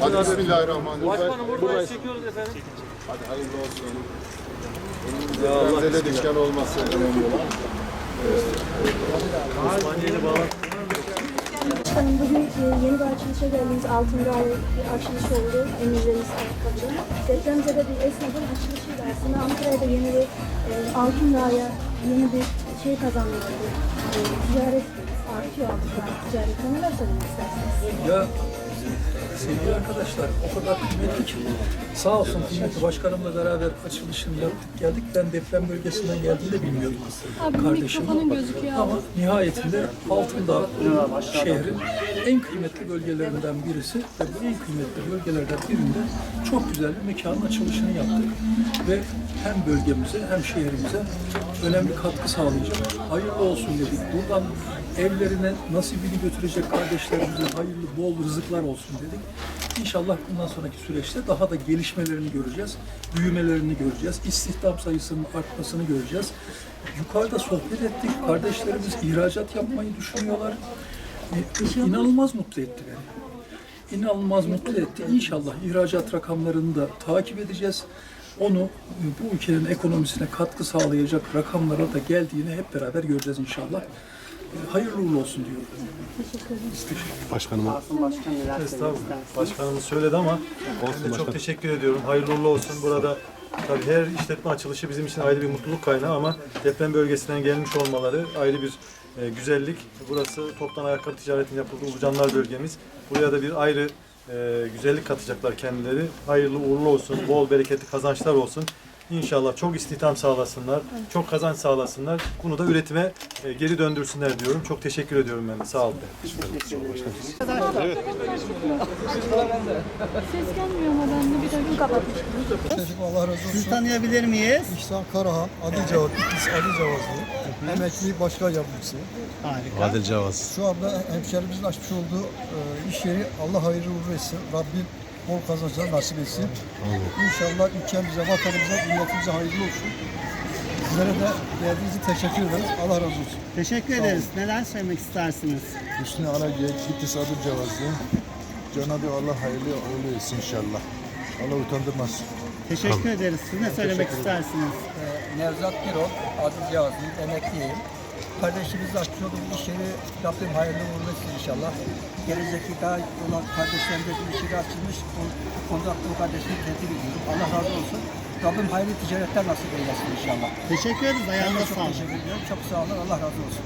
Hadi Bismillahirrahmanirrahim. Başkanım burada çekiyoruz efendim. Hadi hayırlı olsun. Önümüzde de düşen olması bugün e, yeni bir açılışa geldiniz. Altında bir açılış oldu. Emirleriniz ayakkabı. Depremzede bir esnafın açılışıydı aslında. Ankara'ya da yeni bir e, Altın yeni bir şey kazanıldı. E, ticaret artıyor Altın Dağ ticareti. Neler söylemek istersiniz? Ya sevgili arkadaşlar o kadar kıymetli ki sağ olsun kıymetli başkanımla beraber açılışını yaptık geldik. Ben deprem bölgesinden geldiğini de bilmiyordum. Kardeşim. Ama nihayetinde Altındağ şehrin en kıymetli bölgelerinden birisi ve bu en kıymetli bölgelerden birinde çok güzel bir mekanın açılışını yaptık. Ve hem bölgemize hem şehrimize önemli katkı sağlayacak. Hayırlı olsun dedik. Buradan evlerine nasibini götürecek kardeşlerimize hayırlı bol rızıklar olsun dedik. İnşallah bundan sonraki süreçte daha da gelişmelerini göreceğiz, büyümelerini göreceğiz, istihdam sayısının artmasını göreceğiz. Yukarıda sohbet ettik, kardeşlerimiz ihracat yapmayı düşünüyorlar. E, inanılmaz mutlu etti beni inanılmaz mutlu etti. İnşallah ihracat rakamlarını da takip edeceğiz. Onu bu ülkenin ekonomisine katkı sağlayacak rakamlara da geldiğini hep beraber göreceğiz inşallah. Hayırlı uğurlu olsun diyorum. Başkanıma Estağfurullah. Başkanımız söyledi ama ben de çok teşekkür ediyorum. Hayırlı uğurlu olsun. Burada tabii her işletme açılışı bizim için ayrı bir mutluluk kaynağı ama deprem bölgesinden gelmiş olmaları ayrı bir e, güzellik. Burası toptan ayakkabı ticaretinin yapıldığı Ulucanlar bölgemiz. Buraya da bir ayrı e, güzellik katacaklar kendileri. Hayırlı uğurlu olsun. Bol bereketli kazançlar olsun. İnşallah çok istihdam sağlasınlar, çok kazanç sağlasınlar. Bunu da üretime e, geri döndürsünler diyorum. Çok teşekkür ediyorum ben de. Sağ olun. Ses gelmiyor ama ben de bir dakika kapatmıştım. Allah razı olsun. Sizi tanıyabilir miyiz? İhsan Karahan, Ali Cevat, Bitlis Ali Cevazlı. Emekli başkan yardımcısı. Harika. Adil Cavaz. Şu anda hemşerimizin açmış olduğu e, iş yeri Allah hayırlı uğurlu etsin. Rabbim bol kazançlar nasip etsin. İnşallah ülkemize, vatanımıza, milletimize hayırlı olsun. Sizlere de geldiğiniz için teşekkür ederiz. Allah razı olsun. Teşekkür ederiz. Neler söylemek istersiniz? Hüsnü Alagöz, Bitlis Adil Cevazlı. Cenab-ı Allah hayırlı uğurlu etsin inşallah. Allah utandırmaz. Teşekkür ederiz. Siz ne söylemek istersiniz? Nevzat Birol, Adil Cevazlı, emekliyim. Kardeşimiz açmış olduğu iş yeri Rabbim hayırlı uğurlu etsin inşallah. Gelecekteki daha olan kardeşlerimize bir iş yeri açılmış. O bu konuda bu kardeşimi tebrik ediyorum. Allah razı olsun. Rabbim hayırlı ticaretler nasip eylesin inşallah. Teşekkür ederiz. Ayağınıza çok sağlık. teşekkür ediyorum. Çok sağ olun. Allah razı olsun.